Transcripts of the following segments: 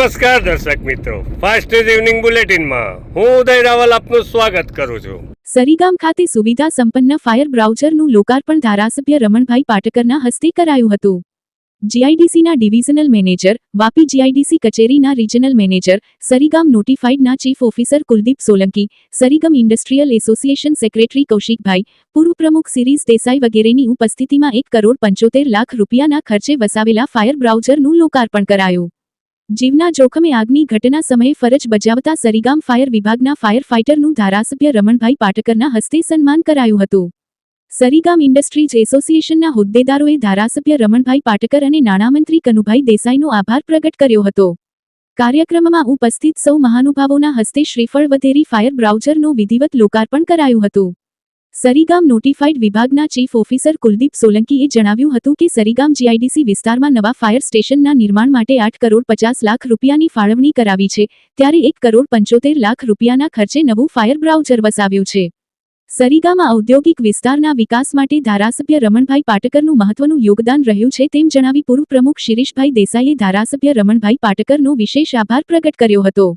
નમસ્કાર દર્શક મિત્રો. ફાસ્ટ ઇવનિંગ બુલેટિનમાં હું ઉદય રાવલ આપનું સ્વાગત કરું છું. સરીગામ ખાતે સુવિધા સંપન્ન ફાયર બ્રાઉઝરનું લોકાર્પણ ધારાસભ્ય રમણભાઈ પાટકરના હસ્તે કરાયું હતું. જીઆઈડીસીના ડિવિઝનલ મેનેજર, વાપી જીઆઈડીસી કચેરીના regional manager, Sarigam નોટિફાઈડના chief officer Kuldeep Solanki, Sarigam industrial association secretary Kaushikbhai પૂર્વ પ્રમુખ સિરીઝ દેસાઈ વગેરેની ઉપસ્થિતિમાં એક કરોડ પંચોતેર લાખ રૂપિયાના ખર્ચે વસાવેલા ફાયર બ્રાઉઝરનું લોકાર્પણ કરાયું. જીવના જોખમે આગની ઘટના સમયે ફરજ બજાવતા સરીગામ ફાયર વિભાગના ફાયર ફાઇટરનું ધારાસભ્ય રમણભાઈ પાટકરના હસ્તે સન્માન કરાયું હતું. સરીગામ ઇન્ડસ્ટ્રીઝ એસોસિએશનના હોદ્દેદારોએ ધારાસભ્ય રમણભાઈ પાટકર અને નાણામંત્રી કનુભાઈ દેસાઈનો આભાર પ્રગટ કર્યો હતો. કાર્યક્રમમાં ઉપસ્થિત સૌ મહાનુભાવોના હસ્તે શ્રીફળ વધેરી ફાયર બ્રાઉઝરનું વિધિવત લોકાર્પણ કરાયું હતું. સરીગામ નોટિફાઈડ વિભાગના ચીફ ઓફિસર કુલદીપ સોલંકીએ જણાવ્યું હતું કે સરીગામ જીઆઈડીસી વિસ્તારમાં નવા ફાયર સ્ટેશનના નિર્માણ માટે આઠ કરોડ પચાસ લાખ રૂપિયાની ફાળવણી કરાવી છે, ત્યારે એક કરોડ પંચોતેર લાખ રૂપિયાના ખર્ચે નવું ફાયર બ્રાઉઝર વસાવ્યું છે. સરીગામાં ઔદ્યોગિક વિસ્તારના વિકાસ માટે ધારાસભ્ય રમણભાઈ પાટકરનું મહત્વનું યોગદાન રહ્યું છે તેમ જણાવી પૂર્વ પ્રમુખ શિરીષભાઈ દેસાઈએ ધારાસભ્ય રમણભાઈ પાટકરનો વિશેષ આભાર પ્રગટ કર્યો હતો.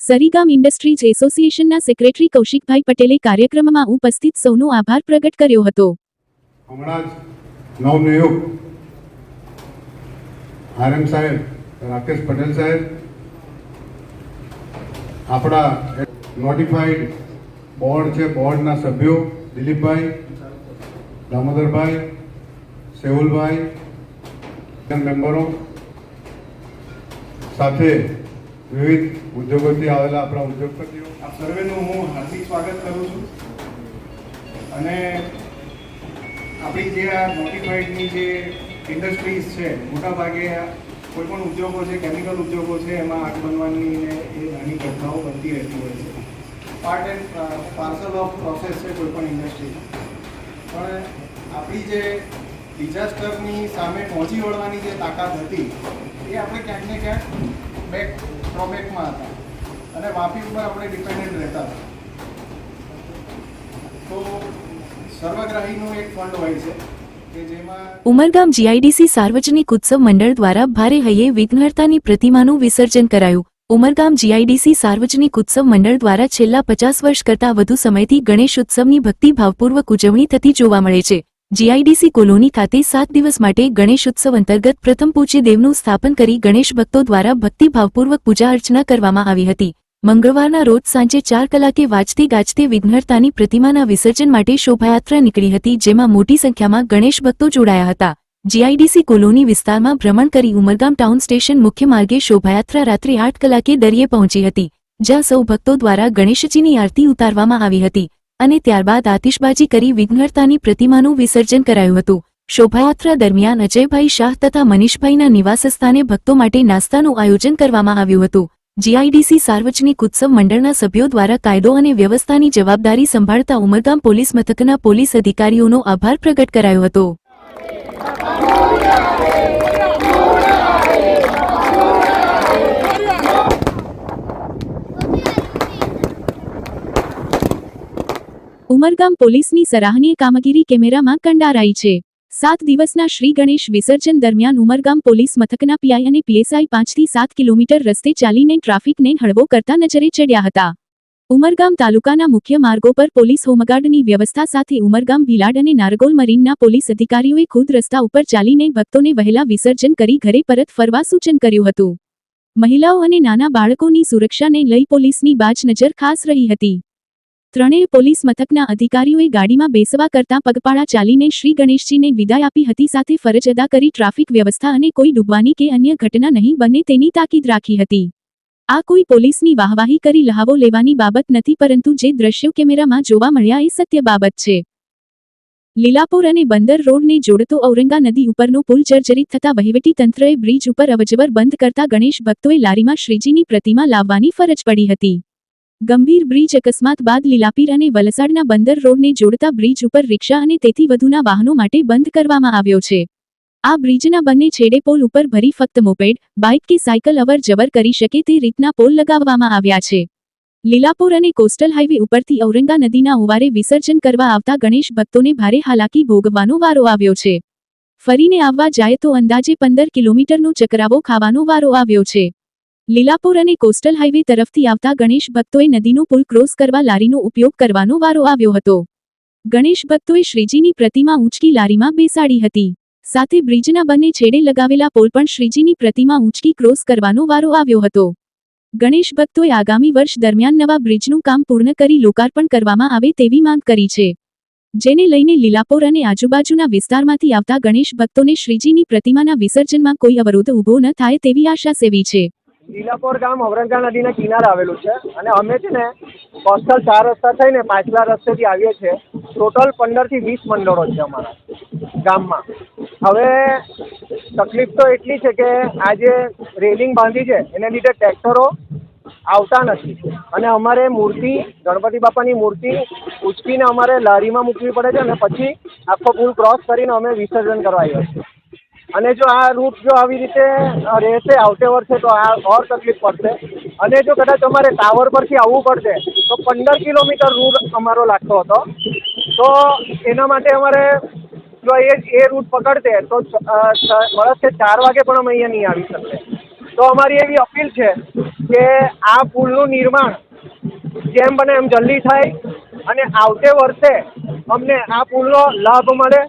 સરીગામ ઇન્ડસ્ટ્રીઝ એસોસિએશનના સેક્રેટરી કૌશિકભાઈ પટેલે કાર્યક્રમમાં ઉપસ્થિત સૌનો આભાર પ્રગટ કર્યો હતો. હમણાં રાકેશ પટેલ સાહેબ, આપણા નોટિફાઈડ બોર્ડ છે, બોર્ડના સભ્યો દિલીપભાઈ, દામોદરભાઈ, સેહુલભાઈ, મેમ્બરો સાથે વિવિધ ઉદ્યોગોથી આવેલા આપણા ઉદ્યોગપતિઓ. આ સર્વેનું હું હાર્દિક સ્વાગત કરું છું. અને આપણી જે આ નોટિફાઈડની જે ઇન્ડસ્ટ્રીઝ છે, મોટાભાગે કોઈ પણ ઉદ્યોગો છે, કેમિકલ ઉદ્યોગો છે, એમાં આગ બનવાની એ નાની ઘટનાઓ બનતી રહેતી હોય છે. Part and parcel of process છે કોઈ પણ ઇન્ડસ્ટ્રી પણ આપણી જે ડિઝાસ્ટરની સામે પહોંચી વળવાની જે તાકાત હતી, એ આપણે ક્યાંક ને ક્યાંક બેક ડ્રોબેકમાં હતા. અને વાપી ઉપર આપણે ડિપેન્ડન્ટ રહેતા હતા. તો સર્વગ્રાહીનું એક ફંડ હોય છે ઉમરગામ જીઆઈડીસી સાર્વજનિક ઉત્સવ મંડળ દ્વારા ભારે હૈયે વિઘ્નહર્તાની પ્રતિમાનું વિસર્જન કરાયું. ઉમરગામ જીઆઈડીસી સાર્વજનિક ઉત્સવ મંડળ દ્વારા છેલ્લા પચાસ વર્ષ કરતાં વધુ સમયથી ગણેશ ઉત્સવની ભક્તિભાવપૂર્વક ઉજવણી થતી જોવા મળે છે. જીઆઈડીસી કોલોની ખાતે સાત દિવસ માટે ગણેશ ઉત્સવ અંતર્ગત પ્રથમ પૂજ્ય દેવનું સ્થાપન કરી ગણેશ ભક્તો દ્વારા ભક્તિભાવપૂર્વક પૂજા અર્ચના કરવામાં આવી હતી. મંગળવારના રોજ સાંજે ચાર કલાકે વાજતે ગાજતે વિઘ્નહર્તાની પ્રતિમાના વિસર્જન માટે શોભાયાત્રા નીકળી હતી, જેમાં મોટી સંખ્યામાં ગણેશ ભક્તો જોડાયા હતા. જીઆઈડીસી કોલોની વિસ્તારમાં ભ્રમણ કરી ઉમરગામ ટાઉન સ્ટેશન મુખ્ય માર્ગે શોભાયાત્રા રાત્રે આઠ કલાકે દરિયે પહોંચી હતી, જ્યાં સૌ ભક્તો દ્વારા ગણેશજીની આરતી ઉતારવામાં આવી હતી. અને ત્યારબાદ આતિશબાજી કરી વિઘ્નહર્તાની પ્રતિમાનું વિસર્જન કરાયું હતું. શોભાયાત્રા દરમિયાન અજયભાઈ શાહ તથા મનીષભાઈના નિવાસસ્થાને ભક્તો માટે નાસ્તાનું આયોજન કરવામાં આવ્યું હતું. જીઆઈડીસી સાર્વજનિક ઉત્સવ મંડળના સભ્યો દ્વારા કાયદો અને વ્યવસ્થાની જવાબદારી સંભાળતા ઉમરગામ પોલીસ મથકના પોલીસ અધિકારીઓનો આભાર પ્રગટ કરાયો હતો. ઉમરગામ પોલીસની સરાહનીય કામગીરી કેમેરામાં કંડારાઈ છે. સાત દિવસના શ્રી ગણેશ વિસર્જન દરમિયાન ઉમરગામ પોલીસ મથકના પીઆઈ અને પીએસઆઈ પાંચથી સાત કિલોમીટર રસ્તે ચાલીને ટ્રાફિકને હળવો કરતા નજરે ચડ્યા હતા. ઉમરગામ તાલુકાના મુખ્ય માર્ગો પર પોલીસ હોમગાર્ડની વ્યવસ્થા સાથે ઉમરગામ ભીલાડ અને નારગોલ મરીનના પોલીસ અધિકારીઓએ ખુદ રસ્તા ઉપર ચાલીને ભક્તોને વહેલા વિસર્જન કરી ઘરે પરત ફરવા સૂચન કર્યું હતું. મહિલાઓ અને નાના બાળકોની સુરક્ષાને લઈ પોલીસની બાજ નજર ખાસ રહી હતી. ત્રણેય પોલીસ મથકના અધિકારીઓએ ગાડીમાં બેસવા કરતા પગપાળા ચાલીને શ્રી ગણેશજીને વિદાય આપી હતી સાથે ફરજ અદા કરી ટ્રાફિક વ્યવસ્થા અને કોઈ ડૂબવાની કે અન્ય ઘટના નહીં બને તેની તાકીદ રાખી હતી. આ કોઈ પોલીસની વાહવાહી કરી લહાવો લેવાની બાબત નથી પરંતુ જે દ્રશ્યો કેમેરામાં જોવા મળ્યા એ સત્ય બાબત છે. લીલાપુર અને બંદર રોડને જોડતો ઔરંગા નદી ઉપરનો પુલ જર્જરિત થતા તંત્રએ બ્રિજ ઉપર અવજવર બંધ કરતા ગણેશ ભક્તોએ લારીમાં શ્રીજીની પ્રતિમા લાવવાની ફરજ પડી હતી. ગંભીર બ્રિજ અકસ્માત બાદ લીલાપીર અને વલસાડના બંદર રોડને જોડતા બ્રિજ ઉપર રિક્ષા અને તેથી વધુના વાહનો માટે બંધ કરવામાં આવ્યો છે. આ બ્રિજના બંને છેડે પોલ ઉપર ભરી ફક્ત મોપેડ, બાઇક કે સાયકલ અવર જવર કરી શકે તે રીતના પોલ લગાવવામાં આવ્યા છે. લીલાપુર અને કોસ્ટલ હાઈવે ઉપરથી ઔરંગા નદીના ઓવારે વિસર્જન કરવા આવતા ગણેશ ભક્તોને ભારે હાલાકી ભોગવવાનો વારો આવ્યો છે. ફરીને આવવા જાય તો અંદાજે પંદર કિલોમીટરનો ચકરાવો ખાવાનો વારો આવ્યો છે. લીલાપુર અને કોસ્ટલ હાઈવે તરફથી આવતા ગણેશ ભક્તોએ નદીનું પુલ ક્રોસ કરવા લારીનો ઉપયોગ કરવાનો વારો આવ્યો હતો. ગણેશ ભક્તોએ શ્રીજીની પ્રતિમા ઊંચકી લારીમાં બેસાડી હતી. સાથે બ્રિજના બંને છેડે લગાવેલા પોલ પણ શ્રીજીની પ્રતિમા ઊંચકી ક્રોસ કરવાનો વારો આવ્યો હતો. ગણેશ ભક્તોએ આગામી વર્ષ દરમિયાન નવા બ્રિજનું કામ પૂર્ણ કરી લોકાર્પણ કરવામાં આવે તેવી માંગ કરી છે. જેને લઈને લીલાપોર અને આજુબાજુના વિસ્તારમાંથી આવતા ગણેશ ભક્તોને શ્રીજીની પ્રતિમાના વિસર્જનમાં કોઈ અવરોધ ઊભો ન થાય તેવી આશા સેવી છે. લીલાપોર ગામ ઔરંગા નદીના કિનારે આવેલું છે. અને અમે છે ને કોસ્ટલ ચાર રસ્તા થઈને પાછલા રસ્તેથી આવીએ છીએ. ટોટલ પંદરથી વીસ મંડળો છે અમારા ગામમાં. હવે તકલીફ તો એટલી છે કે આ જે રેલિંગ બાંધી છે, એને લીધે ટ્રેક્ટરો આવતા નથી. અને અમારે મૂર્તિ, ગણપતિ બાપાની મૂર્તિ ઉચકીને અમારે લારીમાં મૂકવી પડે છે અને પછી આખો પુલ ક્રોસ કરીને અમે વિસર્જન કરવા આવ્યા છીએ. અને જો આ રૂટ જો આવી રીતે રહેશે, આવતે વર્ષે તો આ ઓર તકલીફ પડશે. અને જો કદાચ અમારે ટાવર પરથી આવવું પડશે, તો પંદર કિલોમીટર રૂટ અમારો લાગતો હતો. તો એના માટે અમારે જો એ એ રૂટ પકડશે તો વર્ષે ચાર વાગે પણ અમે અહીંયા નહીં આવી શકીએ. તો અમારી એવી અપીલ છે કે આ પુલનું નિર્માણ જેમ બને એમ જલ્દી થાય અને આવતે વર્ષે અમને આ પુલનો લાભ મળે.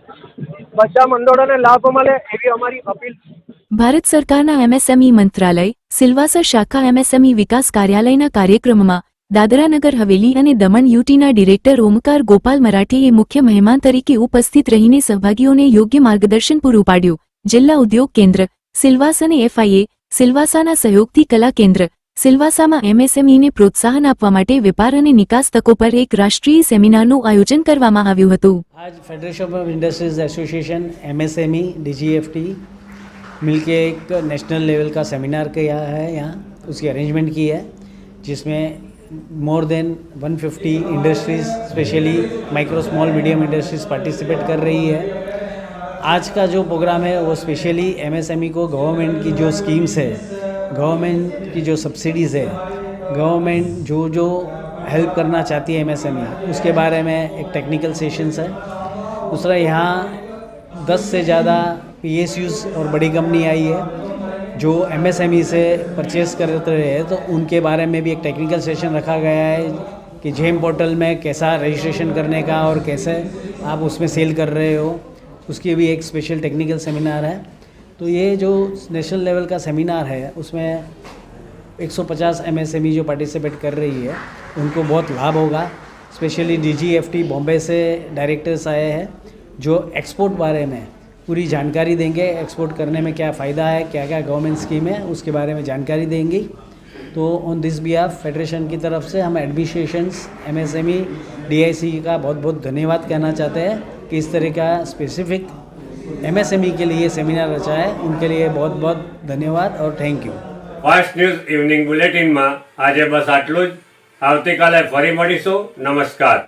બધા મંડળોને લાભ મળે એવી અમારી અપીલ ભારત સરકારના એમએસએમઈ મંત્રાલય, સિલવાસા શાખા એમએસએમઈ વિકાસ કાર્યાલયના કાર્યક્રમમાં દાદરાનગર હવેલી અને દમણ યુટીના ડિરેક્ટર ઓમકાર ગોપાલ મરાઠીએ મુખ્ય મહેમાન તરીકે ઉપસ્થિત રહીને સહભાગીઓને યોગ્ય માર્ગદર્શન પૂરું પાડ્યું. જિલ્લા ઉદ્યોગ કેન્દ્ર, સિલવાસ અને એફઆઈએ, સિલવાસાના સહયોગથી કલા કેન્દ્ર સિલવાસામાં એમએસએમઈને પ્રોત્સાહન આપવા માટે વેપાર અને નિકાસ તકો પર એક રાષ્ટ્રીય સેમિનારનું આયોજન કરવામાં આવ્યું હતું आज federation of industries association MSME DGFT मिलके एक नेशनल लेवल का सेमिनार किया है यहाँ उसकी अरेंजमेंट की है जिसमें more than 150 industries specially micro small medium industries participate कर रही है आज का जो प्रोग्राम है वो स्पेशली एमएसएमई को गवर्नमेंट की जो स्कीम्स है गवर्नमेंट की जो सब्सिडीज़ है, गवर्नमेंट जो जो हेल्प करना चाहती है एमएसएमई उसके बारे में एक टेक्निकल सेशंस है। दूसरा, यहाँ 10 से ज़्यादा पीएसयूज़ और बड़ी कंपनी आई है, जो एमएसएमई से परचेस करते रहे हैं तो उनके बारे में भी एक टेक्निकल सेशन रखा गया है कि जेम पोर्टल में कैसा रजिस्ट्रेशन करने का और कैसे आप उसमें सेल कर रहे हो। उसकी भी एक स्पेशल टेक्निकल सेमिनार है। तो ये जो नेशनल लेवल का सेमिनार है, उसमें 150 एमएसएमई जो पार्टिसिपेट कर रही है, उनको बहुत लाभ होगा। स्पेशली डीजीएफटी बॉम्बे से डायरेक्टर्स आए हैं, जो एक्सपोर्ट बारे में पूरी जानकारी देंगे एक्सपोर्ट करने में क्या फ़ायदा है क्या क्या गवर्नमेंट स्कीम है, उसके बारे में जानकारी देंगी। तो ऑन दिस बिहाफ फेडरेशन की तरफ़ से हम एडमिनिस्ट्रेशंस एमएसएमई डीआईसी का बहुत बहुत धन्यवाद कहना चाहते हैं कि इस तरह का स्पेसिफिक एमएसएमई के लिए सेमिनार रचा है उनके लिए बहुत बहुत धन्यवाद और thank you fast news evening બુલેટિનમાં આજે બસ આટલું જ આવતીકાલે ફરી મળીશું નમસ્કાર